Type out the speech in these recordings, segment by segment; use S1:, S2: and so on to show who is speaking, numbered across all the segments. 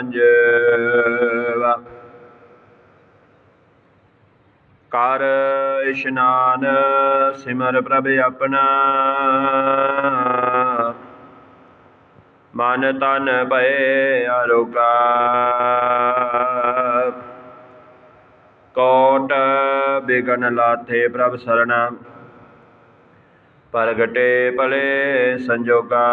S1: ਪੰਜਵਾ। ਕਰ ਇਸ਼ਨਾਨ ਸਿਮਰ ਪ੍ਰਭ ਆਪਣਾ। ਮਨ ਤਨ ਭਏ ਅਰੋਗਾ ਕੋਟ ਬਿਗਨ ਲਾਥੇ ਪ੍ਰਭ ਸਰਣਾ। ਪ੍ਰਗਟੇ ਭਲੇ ਸੰਜੋਗਾ।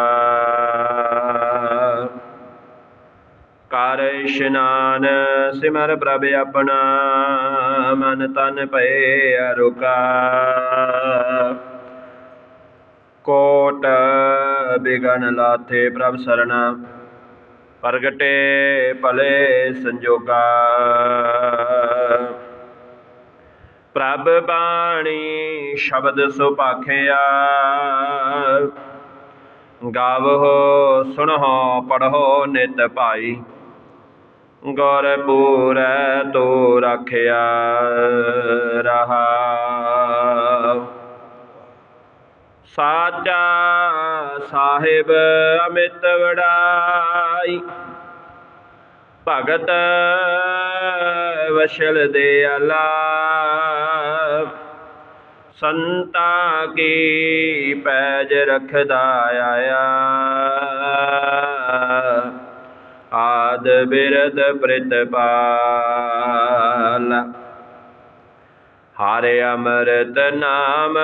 S1: ਕਰ ਇਸ਼ਨਾਨ ਸਿਮਰ ਪ੍ਰਭ ਆਪਣਾ, ਮਨ ਤਨ ਭਏ ਅਰੋਗਾ ਕੋਟ ਬਿਗਨ ਲਾਥੇ ਪ੍ਰਭ ਸਰਣਾ, ਪ੍ਰਗਟੇ ਭਲੇ ਸੰਜੋਗਾ। ਪ੍ਰਭ ਬਾਣੀ ਸ਼ਬਦ ਸੁਭਾਖਿਆ ਗਾਵੋ ਸੁਣੋ ਪੜੋ ਨਿਤ ਭਾਈ। ਗੁਰ ਤੋ ਰਖਿਆ ਰਹਾ। ਸਾਚਾ ਸਾਹਿਬ ਅਮਿਤ ਵਡਾਈ, ਭਗਤ ਵਸ਼ਲ ਦੇ ਅਲਾ। ਸੰਤਾ ਕੀ ਪੈਜ ਰਖਦਾ ਆਇਆ। ਆਦ ਬਿਰਦ ਪ੍ਰਿਤਪਾਲ ਹਰਿ ਅੰਮ੍ਰਿਤ ਨਾਮ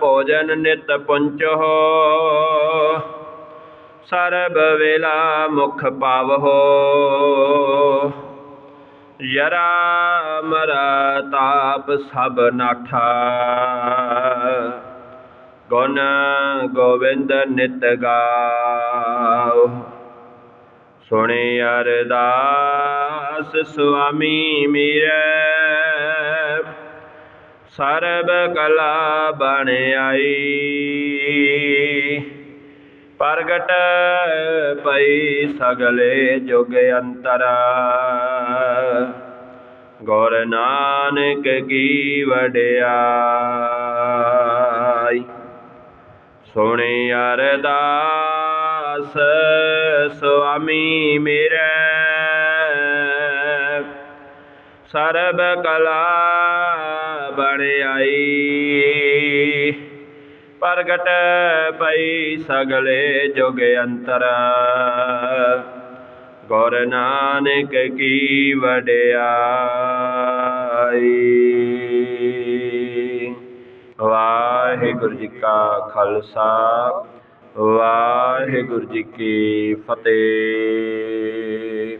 S1: ਭੋਜਨ ਨਿਤ ਪੁੰਚੋ ਸਰਬ ਵੇਲਾ ਮੁਖ ਪਾਵਹੋ। ਯਰਾ ਮਰਾ ਤਾਪ ਸਭ ਨਾਠਾ। ਗੁਣ ਗੋਵਿੰਦ ਨਿਤ ਗਾ। ਸੁਣੇ ਅਰਦਾਸ ਸੁਆਮੀ ਮੇਰੇ। ਸਰਬ ਕਲਾ ਬਣ ਆਈ। ਪ੍ਰਗਟ ਪਈ ਸਗਲੇ ਜੁਗ ਅੰਤਰ। ਗੁਰ ਨਾਨਕ ਕੀ ਵਡਿਆਈ। ਸੁਣੇ ਅਰਦਾਸ ਸੁਆਮੀ ਮੇਰੇ। ਸਰਬ ਕਲਾ ਬਣ ਆਈ। ਪ੍ਰਗਟ ਪਈ ਸਗਲੇ ਜੁਗ ਅੰਤਰ। ਗੁਰ ਨਾਨਕ ਕੀ ਵਡਿਆਈ। ਵਾਹਿਗੁਰੂ ਜੀ ਕਾ ਖਾਲਸਾ। ਵਾਹਿਗੁਰੂ ਜੀ ਕੀ ਫਤਿਹ।